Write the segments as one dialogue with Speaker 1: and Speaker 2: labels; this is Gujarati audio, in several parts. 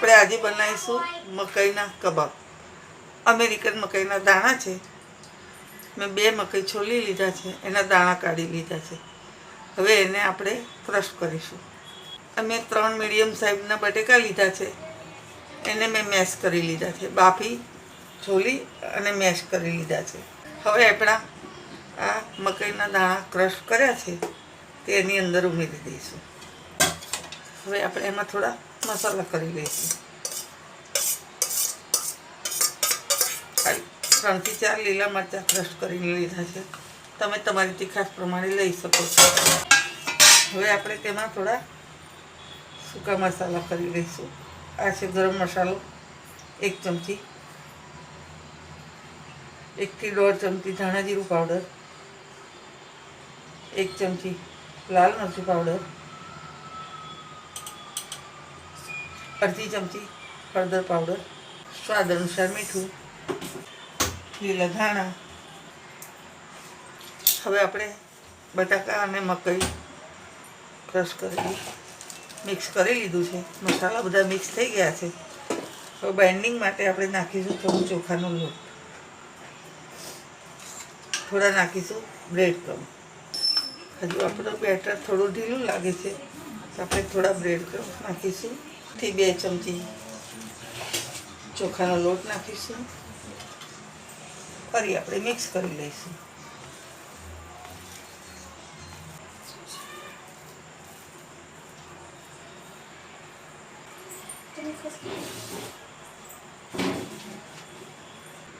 Speaker 1: આપણે આજે બનાવીશું મકાઈના કબાબ. અમેરિકન મકાઈના દાણા છે. મેં બે મકાઈ છોલી લીધા છે, એના દાણા કાઢી લીધા છે. હવે એને આપણે ક્રશ કરીશું. અમે ત્રણ મીડિયમ સાઈઝના બટેકા લીધા છે. એને મેં મેશ કરી લીધા છે. બાફી, છોલી અને મેશ કરી લીધા છે. હવે આપણા આ મકાઈના દાણા ક્રશ કર્યા છે, તે એની અંદર ઉમેરી દઈશું. હવે આપણે એમાં થોડા મસાલા કરી લઈશું. ત્રણથી ચાર લીલા મરચાં ક્રશ કરીને લીધા છે. તમે તમારી તીખાશ પ્રમાણે લઈ શકો છો. હવે આપણે તેમાં થોડા સૂકા મસાલા કરી લઈશું. આ છે ગરમ મસાલો. એક ચમચી. એકથી દોઢ ચમચી ધાણા જીરું પાવડર એક ચમચી લાલ મરચું પાવડર અડધી ચમચી હળદર પાવડર સ્વાદ અનુસાર મીઠું, લીલા ધાણા. હવે આપણે બટાકા અને મકાઈ ક્રશ કરી મિક્સ કરી લીધું છે. મસાલા બધા મિક્સ થઈ ગયા છે. હવે બાઇન્ડિંગ માટે આપણે નાખીશું થોડું ચોખાનો લોટ. થોડા નાખીશું બ્રેડ ક્રમ હજુ આપણું બેટર થોડું ઢીલું લાગે છે. તો આપણે થોડા બ્રેડ ક્રમ નાખીશું. થી બે ચમચી ચોખાનો લોટ નાખીશું. ફરી આપણે મિક્સ કરી લઈશું.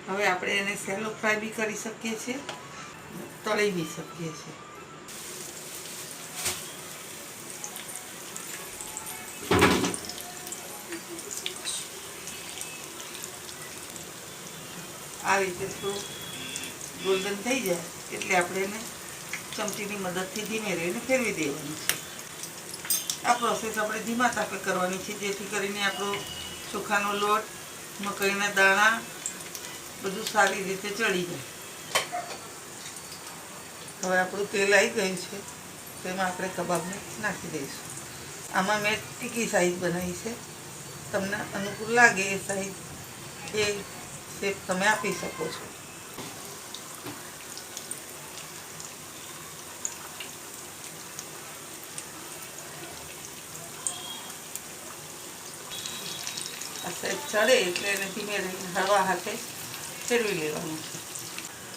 Speaker 1: હવે આપણે એને સેલો ફ્રાય બી કરી શકીએ છીએ, તળી બી શકીએ છીએ. આ રીતે થોડું ગોલ્ડન થઈ જાય એટલે આપણે એને ચમચીની મદદથી ધીમે રહીને ફેરવી દેવાનું છે. આ પ્રોસેસ આપણે ધીમા તાપે કરવાની છે, જેથી કરીને આપણો ચોખાનો લોટ, મકાઈના દાણા બધું સારી રીતે ચડી જાય. હવે આપણું તેલ આવી ગયું છે તેમાં આપણે કબાબને નાખી દઈશું. આમાં મેં ટીકી સાઈઝ બનાવી છે. તમને અનુકૂળ લાગે એ સાઈઝ, એ શેપ તમે આપી શકો છો. ચડે એટલે એને ધીમે રહી હળવા હાથે ફેરવી લેવાનું છે.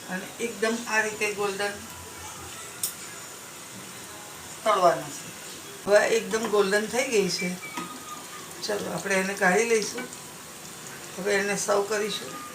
Speaker 1: અને એકદમ આ રીતે ગોલ્ડન તળવાનું છે. હવે એકદમ ગોલ્ડન થઈ ગઈ છે. ચલો, આપણે એને કાઢી લઈશું. હવે એને સર્વ કરીશું.